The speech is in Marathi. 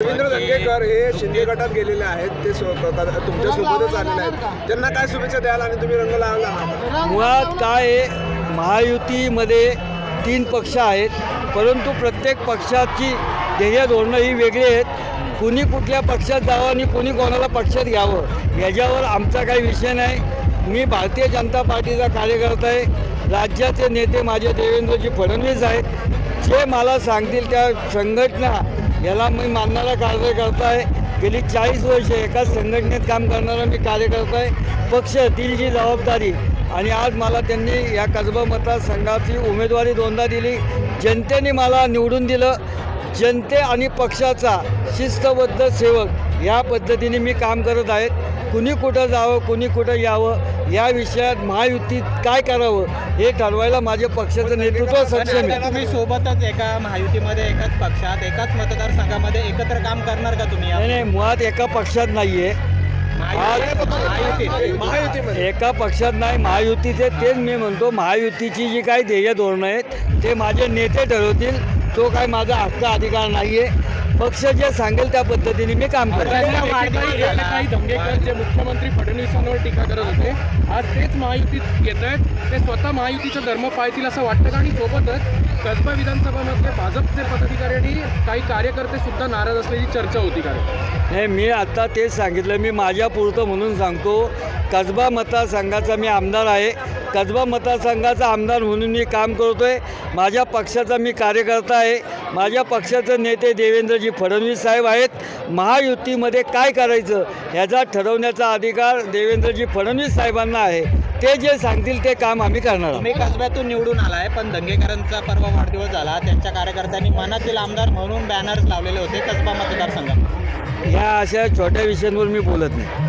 रवींद्र दंगेकर हे शिंदे गटात गेलेले आहेत. ते तुमच्या सोबतच आलेले आहेत. त्यांना काय शुभेच्छा द्याल आणि तुम्ही रंग लावला मुळात काय आहे, महायुतीमध्ये तीन पक्ष आहेत. परंतु प्रत्येक पक्षाची ध्येय धोरणं ही वेगळी आहेत. कुणी कुठल्या पक्षात जावं आणि कुणी कोणाला पक्षात घ्यावं याच्यावर आमचा काही विषय नाही. मी भारतीय जनता पार्टीचा कार्यकर्ता आहे. राज्याचे नेते माझे देवेंद्रजी फडणवीस आहेत. जे मला सांगतील त्या संघटना याला मी मानणारा कार्यकर्ता आहे गेली चाळीस वर्ष एकाच संघटनेत काम करणारा मी कार्यकर्ता आहे पक्ष ती जी जबाबदारी. आणि आज मला त्यांनी या कसबा मतदारसंघाची उमेदवारी दोनदा दिली. जनतेने मला निवडून दिलं. जनते आणि पक्षाचा शिस्तबद्ध सेवक या पद्धतीने मी काम करत आहेत. कुणी कुठं जावं कुणी कुठं यावं या विषयात महायुतीत काय करावं हे ठरवायला माझ्या पक्षाचं नेतृत्व सक्षम आहे. सोबतच एका महायुतीमध्ये एकाच पक्षात एकाच मतदारसंघामध्ये एकत्र काम करणार का तुम्ही? नाही नाही मुळात एका पक्षात नाही आहे एका पक्षात नाही महायुतीचे तेच मी म्हणतो महायुतीची जी काही ध्येय धोरणं आहेत ते माझे नेते ठरवतील. तो काय माझा हक्क अधिकार नाही आहे पक्ष जे सांगेल त्या पद्धतीने मी काम एकेकाळी काही दंगेकर जे मुख्यमंत्री फडणवीसांवर टीका करत होते. आज तेच महायुतीत येत आहेत. ते स्वतः महायुतीचा धर्म पाळतील असं वाटतं आणि सोबतच कसबा विधानसभामध्ये भाजपचे पदाधिकारी आणि काही कार्यकर्ते सुद्धा नाराज असल्याची चर्चा होती का नाही मी आत्ता तेच सांगितलं. मी माझ्या पुरतं म्हणून सांगतो कसबा मतदारसंघाचा मी आमदार आहे. कसबा मतदारसंघाचा आमदार म्हणून मी काम करतो आहे माझ्या पक्षाचा मी कार्यकर्ता आहे. माझ्या पक्षाचे नेते देवेंद्रजी फडणवीस साहेब आहेत. महायुतीमध्ये काय करायचं ह्याचा ठरवण्याचा अधिकार देवेंद्रजी फडणवीस साहेबांना आहे. ते जे सांगतील ते काम आम्ही करणार आहोत. तुम्ही कसब्यातून निवडून आलाय पण दंगेकरांचा परवा वाढदिवस झाला. त्यांच्या कार्यकर्त्यांनी मनातील आमदार म्हणून बॅनर्स लावलेले होते कसबा मतदारसंघात. ह्या अशा छोट्या विषयांवर मी बोलत नाही.